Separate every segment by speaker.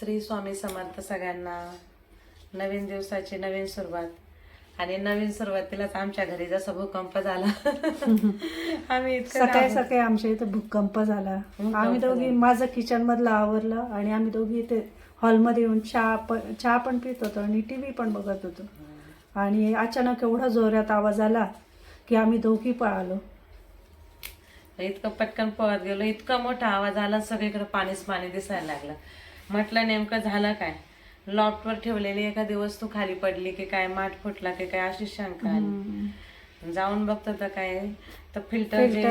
Speaker 1: श्री स्वामी समर्थ सगळ्यांना नवीन दिवसाची नवीन सुरुवात. आणि नवीन सुरुवातीलाच आमच्या घरी जसा भूकंप झाला. आम्ही
Speaker 2: सकाळी. सकाळी आमच्या इथं भूकंप झाला. आम्ही दोघी. माझं किचन मधलं आवरलं आणि आम्ही दोघी इथे हॉलमध्ये येऊन चहा पण चहा पण पित होतो आणि टीव्ही पण बघत होतो. आणि अचानक एवढा जोरात आवाज आला की आम्ही दोघी पळालो.
Speaker 1: इतकं पटकन पळत गेलो. इतका मोठा आवाज आला सगळीकडे पाणीच पाणी दिसायला लागलं. म्हटलं नेमकं झालं काय? लॉफ्टवर ठेवलेली एखादी वस्तू खाली पडली की काय माठ फुटला की काय अशी शंका आली. जाऊन बघतो तर काय तर फिल्टर जे.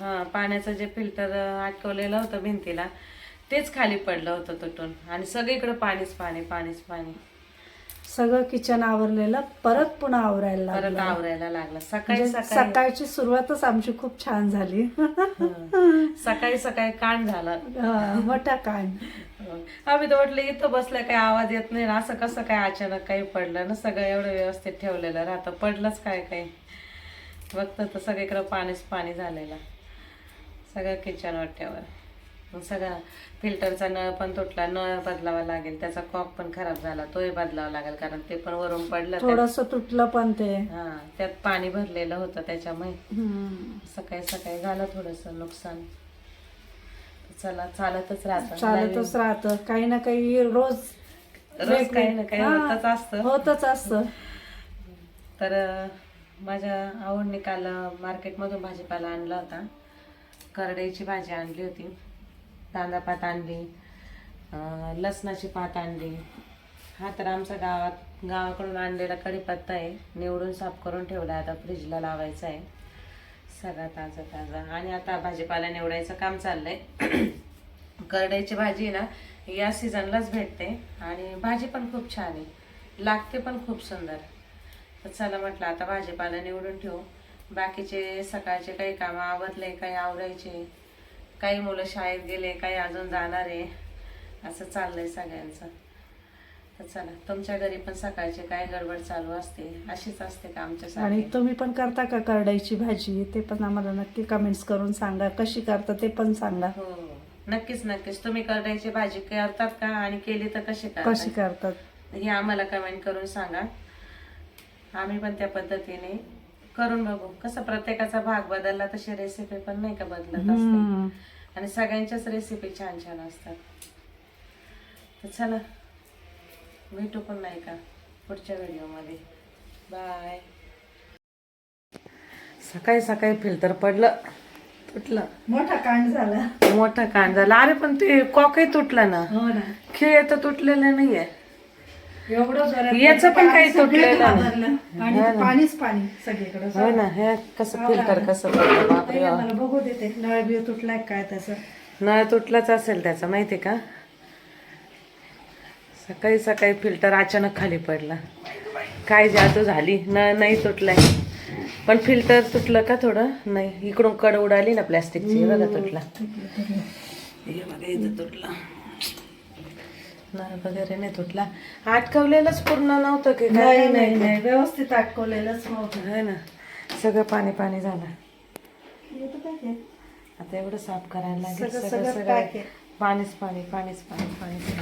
Speaker 1: हा पाण्याचं जे फिल्टर अटकवलेलं होतं भिंतीला तेच खाली पडलं होतं तुटून. आणि सगळीकडे पाणीच पाणी पाणीच पाणी.
Speaker 2: सगळं किचन आवरलेलं परत पुन्हा आवरायला
Speaker 1: परत
Speaker 2: लागलं
Speaker 1: आवरायला लागलं. सकाळी
Speaker 2: म्हणजे
Speaker 1: सकाळी
Speaker 2: सकाळची सुरुवातच आमची खूप छान झाली.
Speaker 1: सकाळी सकाळी कांड झाला.
Speaker 2: मोठा कांड.
Speaker 1: आम्ही तर म्हटलं इथं बसलं काही आवाज येत नाही ना असं कसं काय अचानक काही पडलं ना सगळं एवढं व्यवस्थित ठेवलेलं राहतं. पडलंच काय काही. बघतं तर सगळीकडं पाणीच पाणी झालेलं. सगळं किचन वाट्यावर मग सगळा फिल्टरचा नळ पण तुटला नळ बदलावा लागेल त्याचा कॉक पण खराब झाला तोही बदलावा लागेल कारण ते पण वरून पडलं
Speaker 2: थोडस तुटलं पण ते.
Speaker 1: हा त्यात पाणी भरलेलं होतं त्याच्यामुळे. सकाळी सकाळी झालं थोडस नुकसान. चला चालतच राहतं.
Speaker 2: चालतच राहतं. काही ना काही रोज
Speaker 1: रोज काही ना काही
Speaker 2: हा,
Speaker 1: होतच असतं.
Speaker 2: होतच असतं.
Speaker 1: तर अं, माझ्या आवडने काल मार्केटमधून भाजीपाला आणला होता. करडईची भाजी आणली होती. कांदा पात आणली. अं, लसणाची पात आणली. हा तर आमचा गावात गावाकडून आणलेला कढीपत्ता आहे. निवडून साफ करून ठेवला आता फ्रीजला लावायचा आहे. सगळा ताजा ताजा. आणि आता भाजीपाला निवडायचं काम चाललंय. करडईची भाजी आहे ना या सीझनलाच भेटते. आणि भाजी पण खूप छान आहे. लागते पण खूप सुंदर. तर चला म्हटलं आता भाजीपाला निवडून ठेवू. बाकीचे सकाळचे काही कामं आवरले काही आवरायचे. काही मुलं शाळेत गेले काही अजून जाणार आहे. असं चाललंय सगळ्यांचं. तर चला तुमच्या घरी पण सकाळचे काय गडबड चालू असते अशीच असते का
Speaker 2: आणि
Speaker 1: आमच्यासाठी
Speaker 2: तुम्ही पण करता का करडाईची भाजी? ते पण आम्हाला नक्की कमेंट्स करून सांगा. कशी करता ते पण सांगा.
Speaker 1: हो नक्कीच नक्कीच. तुम्ही करण्याची भाजी करतात का आणि केली तर कशी
Speaker 2: कशी
Speaker 1: करतात? हे आम्हाला कमेंट करून सांगा. आम्ही पण त्या पद्धतीने करून बघू. कसं प्रत्येकाचा भाग बदलला तशी रेसिपी पण नाही का बदलत असते. आणि सगळ्यांच्याच रेसिपी छान छान असतात. तर चला भेटू पण नाही का पुढच्या व्हिडिओमध्ये. बाय. सकाळी सकाळी फिल्टर पडलं तुटलं.
Speaker 2: मोठा कांड झाला.
Speaker 1: मोठा कांड झाला. अरे पण ते कॉकही तुटलं ना.
Speaker 2: हो ना.
Speaker 1: खिळे तर तुटलेले नाहीये.
Speaker 2: एवढं
Speaker 1: याचं पण काही तुटलेलं नाही.
Speaker 2: घाबरलं. आणि ते पाणीच पाणी सगळीकडे.
Speaker 1: हो ना. हे कसं फिल्टर कसं पडलं बापरे.
Speaker 2: बघू देते. नळ बिळ तुटलाय काय त्याचं
Speaker 1: नळ तुटलाच असेल त्याचा माहिती का? सकाळी सकाळी फिल्टर अचानक खाली पडला. काय जादू झाली? नळ नाही तुटलाय. पण फिल्टर तुटलं का थोडं? नाही. इकडून कड उडाली ना प्लॅस्टिकची बघा तुटला. हे बघा इथं तुटला. नळ वगैरे नाही तुटला. अटकवलेलंच पूर्ण नव्हतं की काय?
Speaker 2: नाही नाही नाही व्यवस्थित अटकवलेलंच नव्हतं.
Speaker 1: है ना. सगळं पाणी पाणी झालं? आता एवढं साफ करायला लागेल.
Speaker 2: सगळं-
Speaker 1: सगळं. पाणीच पाणी पाणीच पाणी पाणीच. पाणी